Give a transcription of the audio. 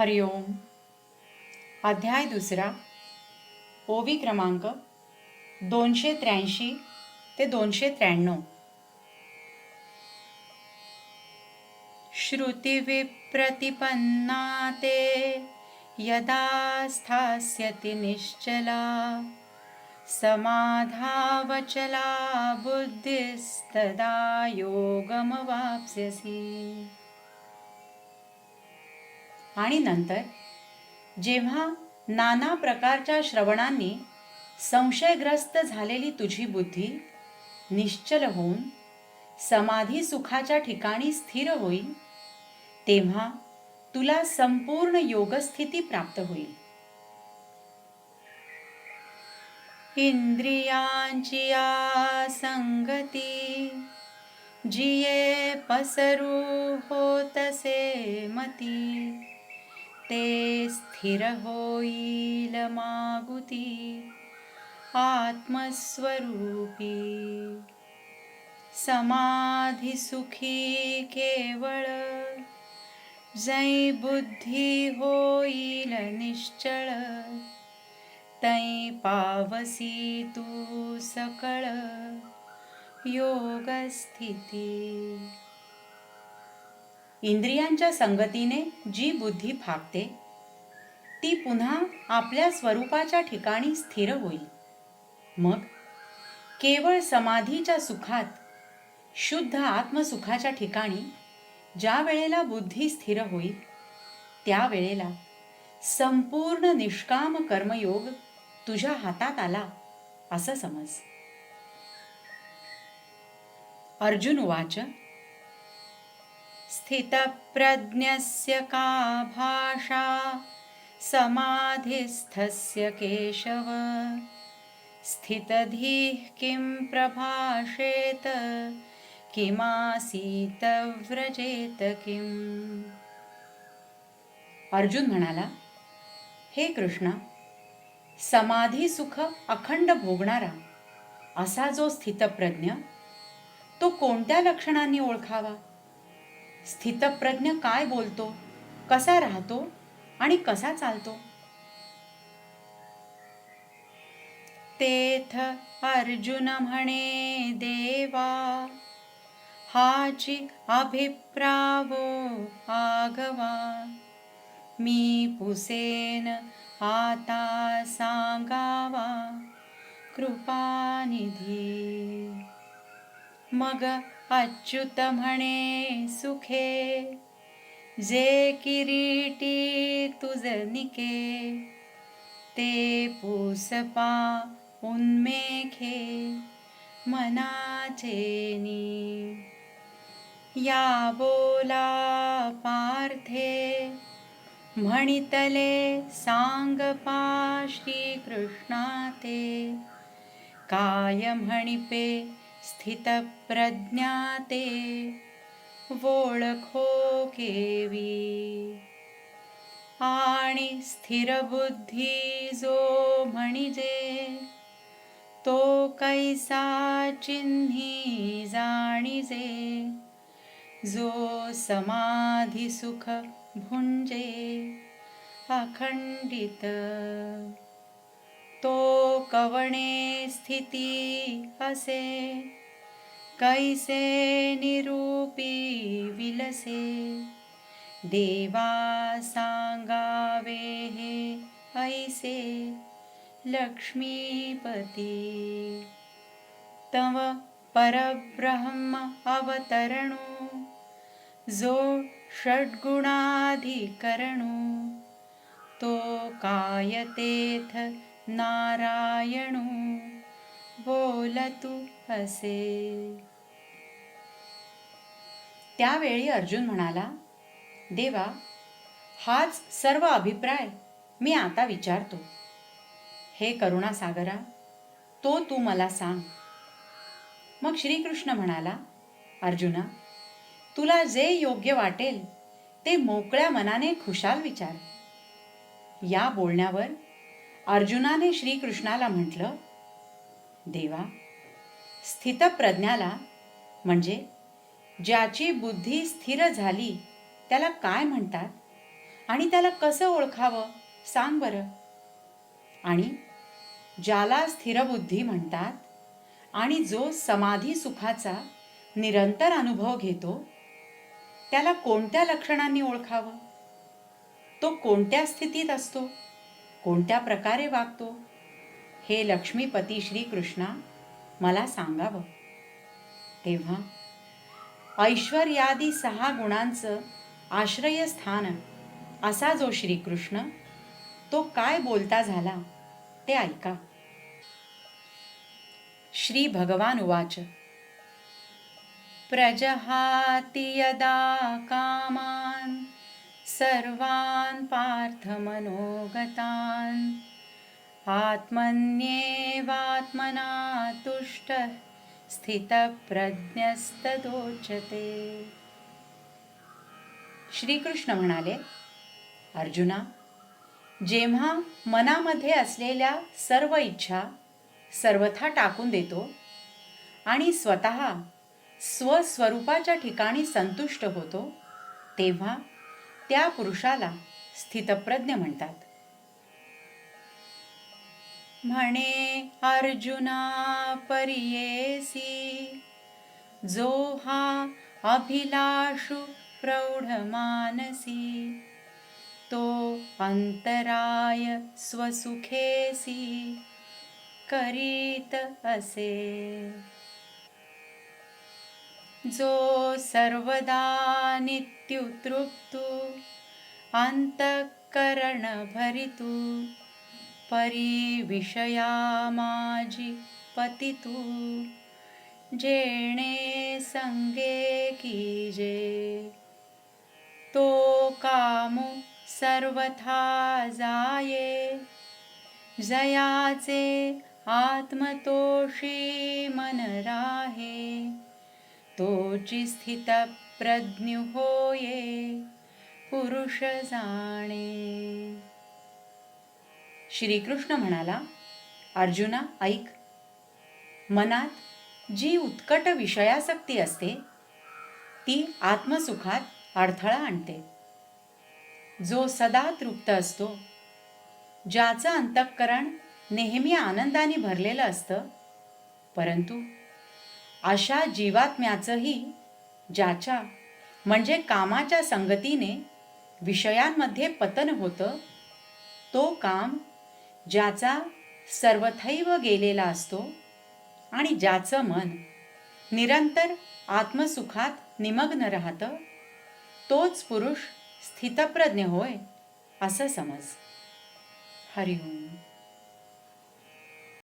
हरिओम अध्याय दुसरा. ओवी क्रमांक दोनशे त्र्याऐंशी ते दोनशे त्र्याण्णव. श्रुतिविप्रतिपन्ना ते यदा स्थास्यति निश्चला समाधावचला बुद्धिस्तदा योगमवाप्स्यसि। आणि नंतर जेव्हा नाना प्रकारच्या श्रवणांनी संशयग्रस्त झालेली तुझी बुद्धी निश्चल होऊन समाधी सुखाच्या ठिकाणी स्थिर होईल तेव्हा तुला संपूर्ण योगस्थिती प्राप्त होईल. इंद्रियांची या संगती जिये पसरू होतसे मती. ते स्थिर होईल मागुती आत्मस्वरूपी. समाधी सुखी केवळ जै बुद्धी होईल निश्चळ तै पावसी तू सकळ. योगस्थिती इंद्रियांच्या संगतीने जी बुद्धी फाकते ती पुन्हा आपल्या स्वरूपाच्या ठिकाणी स्थिर होईल. मग केवळ समाधीच्या सुखात शुद्ध आत्मसुखाच्या ठिकाणी ज्या वेळेला बुद्धी स्थिर होईल त्या वेळेला संपूर्ण निष्काम कर्मयोग तुझ्या हातात आला असं समज. अर्जुन वाचन स्थितप्रज्ञस्य का भाषा? समाधिस्थस्य केशव। स्थितधीः किं प्रभाषेत? किमासीत व्रजेत किम्? अर्जुन म्हणाला हे कृष्णा समाधी सुख अखंड भोगणारा असा जो स्थितप्रज्ञ तो कोणत्या लक्षणांनी ओळखावा? स्थितप्रज्ञ काय बोलतो? कसा राहतो? आणि कसा चालतो? तेथ अर्जुन म्हणे देवा हाची अभिप्रावो आगवा मी पुसेन आता सांगावा. कृपानिधी. मग अच्युत म्हणे सुखे. जे किरीटी तुझ निके ते पुसपा उन्मेखे मनाचे या बोला पार्थे. म्हणितले सांग पा श्रीकृष्णा ते काय म्हणिपे स्थितप्रज्ञाते वोळखो केवी। आणि स्थिरबुद्धी जो म्हणिजे तो कैसा चिन्ही जाणीजे जो समाधी सुख भुंजे अखंडित तो कवणे स्थिती असे कैसे निरूपी विलसे? देवा सांगावे हे ऐसे लक्ष्मीपती। तव परब्रह्म अवतरणो जो षड्गुणाधिकरणो। तो कायतेथ नारायणू बोलतु असे त्यावेळी अर्जुन म्हणाला देवा हाच सर्व अभिप्राय मी आता विचारतो. हे करुणासागरा तो तू मला सांग. मग श्रीकृष्ण म्हणाला अर्जुना तुला जे योग्य वाटेल ते मोकळ्या मनाने खुशाल विचार. या बोलण्यावर अर्जुनाने श्रीकृष्णाला म्हटलं देवा स्थितप्रज्ञाला म्हणजे ज्याची बुद्धी स्थिर झाली त्याला काय म्हणतात? आणि त्याला कसं ओळखावं? सांग बरं. आणि ज्याला स्थिरबुद्धी म्हणतात आणि जो समाधी सुखाचा निरंतर अनुभव घेतो त्याला कोणत्या लक्षणांनी ओळखावं? तो कोणत्या स्थितीत असतो? कोणत्या प्रकारे वागतो? हे लक्ष्मीपती श्रीकृष्णा मला सांगावं. तेव्हा ऐश्वर्यादी सहा गुणांचं आश्रयस्थान. असा जो श्रीकृष्ण तो काय बोलता झाला ते ऐका. श्री भगवान उवाच. प्रजहाति यदा कामान् सर्वान् पार्थमनोगतान् आत्मन्येवात्मना तुष्टः स्थितप्रज्ञस्तदोचते. श्रीकृष्ण म्हणाले अर्जुना जेव्हा मनामध्ये असलेल्या सर्व इच्छा सर्वथा टाकून देतो आणि स्वतः स्वस्वरूपाच्या ठिकाणी संतुष्ट होतो तेव्हा त्या पुरुषाला स्थितप्रज्ञ म्हणतात. म्हणे अर्जुना परियेसी जो हा अभिलाषु प्रौढ मानसी तो अंतराय स्वसुखेसी करीत असे. जो सर्वदा नित्युतृप्तु अंतकरणभरितु परी विषया माझी पतितू जेणे संगे कीजे तो कामू सर्वथा जाये। जयाचे आत्मतोषी मन राहे। तोची स्थित प्रज्ञ होये पुरुष जाणे। श्रीकृष्ण म्हणाला अर्जुना ऐक. मनात जी उत्कट विषयासक्ती असते ती आत्मसुखात अडथळा आणते. जो सदा तृप्त असतो ज्याचं अंतःकरण नेहमी आनंदाने भरलेलं असतं परंतु अशा जीवात्म्याचंही ज्याच्या म्हणजे कामाच्या संगतीने विषयांमध्ये पतन होतं तो काम ज्याचा सर्वथैव गेलेला असतो आणि ज्याचं मन निरंतर आत्मसुखात निमग्न राहतं तोच पुरुष स्थितप्रज्ञ होय असं समज. हरिओम.